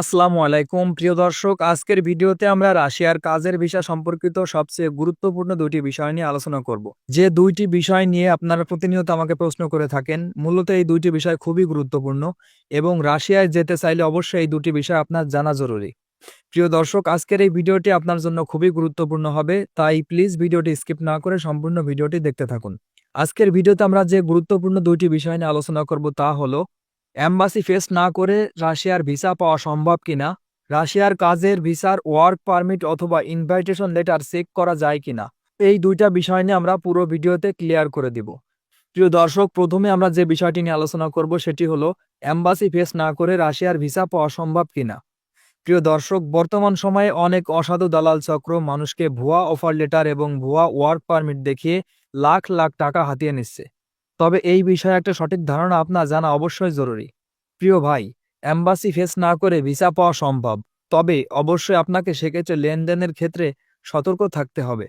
আসসালামু আলাইকুম। প্রিয় দর্শক, আজকের ভিডিওতে আমরা রাশিয়ার কাজের ভিসা সম্পর্কিত সবচেয়ে গুরুত্বপূর্ণ দুইটি বিষয় নিয়ে আলোচনা করব। যে দুইটি বিষয় নিয়ে আপনারা প্রতিনিয়ত আমাকে প্রশ্ন করে থাকেন, মূলত এই দুইটি বিষয় খুবই গুরুত্বপূর্ণ এবং রাশিয়ায় যেতে চাইলে অবশ্যই এই দুটি বিষয় আপনার জানা জরুরি। প্রিয় দর্শক, আজকের এই ভিডিওটি আপনার জন্য খুবই গুরুত্বপূর্ণ হবে, তাই প্লিজ ভিডিওটি স্কিপ না করে সম্পূর্ণ ভিডিওটি দেখতে থাকুন। আজকের ভিডিওতে আমরা যে গুরুত্বপূর্ণ দুইটি বিষয় নিয়ে আলোচনা করব তা হলো অ্যাম্বাসি ফেস না করে রাশিয়ার ভিসা পাওয়া সম্ভব কিনা, রাশিয়ার কাজের ভিসার ওয়ার্ক পারমিট অথবা ইনভাইটেশন লেটার চেক করা যায় কিনা, এই দুইটা বিষয় নিয়ে আমরা পুরো ভিডিওতে ক্লিয়ার করে দিব। প্রিয় দর্শক, প্রথমে আমরা যে বিষয়টি নিয়ে আলোচনা করব সেটি হলো অ্যাম্বাসি ফেস না করে রাশিয়ার ভিসা পাওয়া সম্ভব কিনা। প্রিয় দর্শক, বর্তমান সময়ে অনেক অসাধু দালাল চক্র মানুষকে ভুয়া অফার লেটার এবং ভুয়া ওয়ার্ক পারমিট দেখিয়ে লাখ লাখ টাকা হাতিয়ে নিচ্ছে। তবে এই বিষয়ে একটা সঠিক ধারণা আপনার জানা অবশ্যই জরুরি। প্রিয় ভাই অ্যাম্বাসি ফেস না করে ভিসা পাওয়া সম্ভব, তবে অবশ্যই আপনাকে সেক্ষেত্রে লেনদেনের ক্ষেত্রে সতর্ক থাকতে হবে।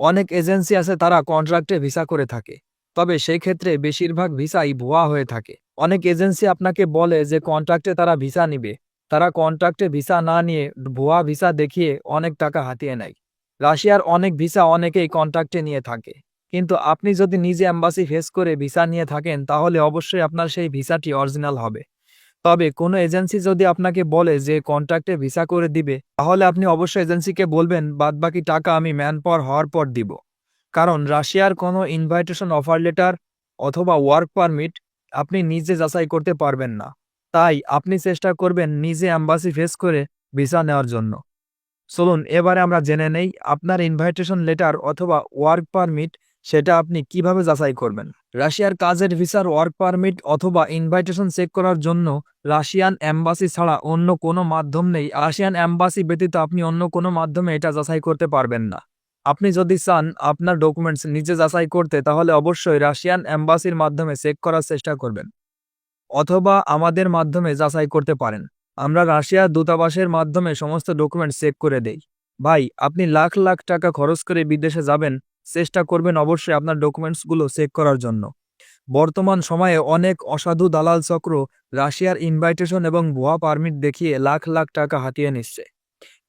অনেক এজেন্সি আছে তারা কন্ট্রাক্টে ভিসা করে থাকে, তবে সেই ক্ষেত্রে বেশিরভাগ ভিসাই ভুয়া হয়ে থাকে। অনেক এজেন্সি আপনাকে বলে যে কন্ট্রাক্টে তারা ভিসা নিবে, তারা কন্ট্রাক্টে ভিসা না নিয়ে ভুয়া ভিসা দেখিয়ে অনেক টাকা হাতিয়ে নেয়। রাশিয়ার অনেক ভিসা অনেকেই কন্ট্রাক্টে নিয়ে থাকে। কিন্তু আপনি যদি নিজে অ্যাম্বাসি ফেস করে ভিসা নিয়ে থাকেন, তাহলে অবশ্যই আপনার সেই ভিসাটি অরিজিনাল হবে। তবে কোনো এজেন্সি যদি আপনাকে বলে যে কন্ট্রাক্টে ভিসা করে দিবে, তাহলে আপনি অবশ্যই এজেন্সিকে বলবেন, বাদবাকি টাকা আমি ম্যান পাওয়ার হওয়ার পর দিব। কারণ রাশিয়ার কোনো ইনভাইটেশন অফার লেটার অথবা ওয়ার্ক পারমিট আপনি নিজে যাচাই করতে পারবেন না। তাই আপনি চেষ্টা করবেন নিজে অ্যাম্বাসি ফেস করে ভিসা নেওয়ার জন্য। চলুন, এবারে আমরা জেনে নেই আপনার ইনভাইটেশন লেটার অথবা ওয়ার্ক পারমিট সেটা আপনি কীভাবে যাচাই করবেন? রাশিয়ার কাজের ভিসার ওয়ার্ক পারমিট অথবা ইনভাইটেশন চেক করার জন্য রাশিয়ান অ্যাম্বাসি ছাড়া অন্য কোনো মাধ্যম নেই। রাশিয়ান অ্যাম্বাসি ব্যতীত আপনি অন্য কোনো মাধ্যমে এটা যাচাই করতে পারবেন না। আপনি যদি চান আপনার ডকুমেন্টস নিজে যাচাই করতে, তাহলে অবশ্যই রাশিয়ান অ্যাম্বাসির মাধ্যমে চেক করার চেষ্টা করবেন। অথবা আমাদের মাধ্যমে যাচাই করতে পারেন। আমরা রাশিয়ার দূতাবাসের মাধ্যমে সমস্ত ডকুমেন্ট চেক করে দেই। ভাই, আপনি লাখ লাখ টাকা খরচ করে বিদেশে যাবেন চেষ্টা করবেন অবশ্যই আপনার ডকুমেন্টসগুলো চেক করার জন্য। বর্তমান সময়ে অনেক অসাধু দালাল চক্র রাশিয়ার ইনভাইটেশন এবং ভুয়া পারমিট দেখিয়ে লাখ লাখ টাকা হাতিয়ে নিচ্ছে।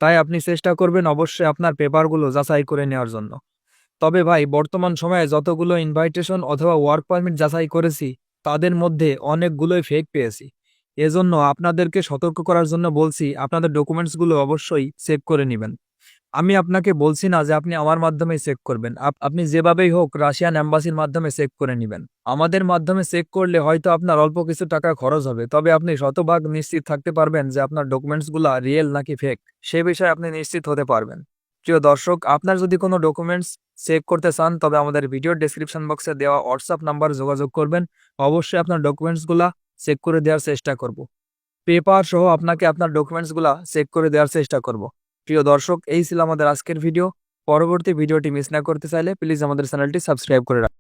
তাই আপনি চেষ্টা করবেন অবশ্যই আপনার পেপারগুলো যাচাই করে নেওয়ার জন্য। তবে ভাই, বর্তমান সময়ে যতগুলো ইনভাইটেশন অথবা ওয়ার্ক পারমিট যাচাই করেছি, তাদের মধ্যে অনেকগুলোই ফেক পেয়েছি। এজন্য আপনাদেরকে সতর্ক করার জন্য বলছি, আপনাদের ডকুমেন্টসগুলো অবশ্যই চেক করে নেবেন। আমি আপনাকে বলছি না যে আপনি আমার মাধ্যমে চেক করবেন। আপ- আপনি যেভাবেই হোক রাশিয়ান অ্যাম্বাসির মাধ্যমে চেক করে নেবেন। আমাদের মাধ্যমে চেক করলে হয়তো আপনার অল্প কিছু টাকা খরচ হবে। তবে আপনি শতভাগ নিশ্চিত থাকতে পারবেন যে আপনার ডকুমেন্টসগুলো রিয়েল নাকি ফেক সে বিষয়ে আপনি নিশ্চিত হতে পারবেন। প্রিয় দর্শক, আপনার যদি কোনো ডকুমেন্টস চেক করতে চান, তবে আমাদের ভিডিও ডেসক্রিপশন বক্সে দেওয়া হোয়াটসঅ্যাপ নাম্বার যোগাযোগ করবেন। অবশ্যই আপনার ডকুমেন্টসগুলো চেক করে দেওয়ার চেষ্টা করব। পেপার সহ আপনাকে আপনার ডকুমেন্টসগুলো চেক করে দেওয়ার চেষ্টা করব। প্রিয় দর্শক, এই ছিল আমাদের আজকের ভিডিও পরবর্তী ভিডিওটি মিস না করতে চাইলে প্লিজ আমাদের চ্যানেলটি সাবস্ক্রাইব করে রাখুন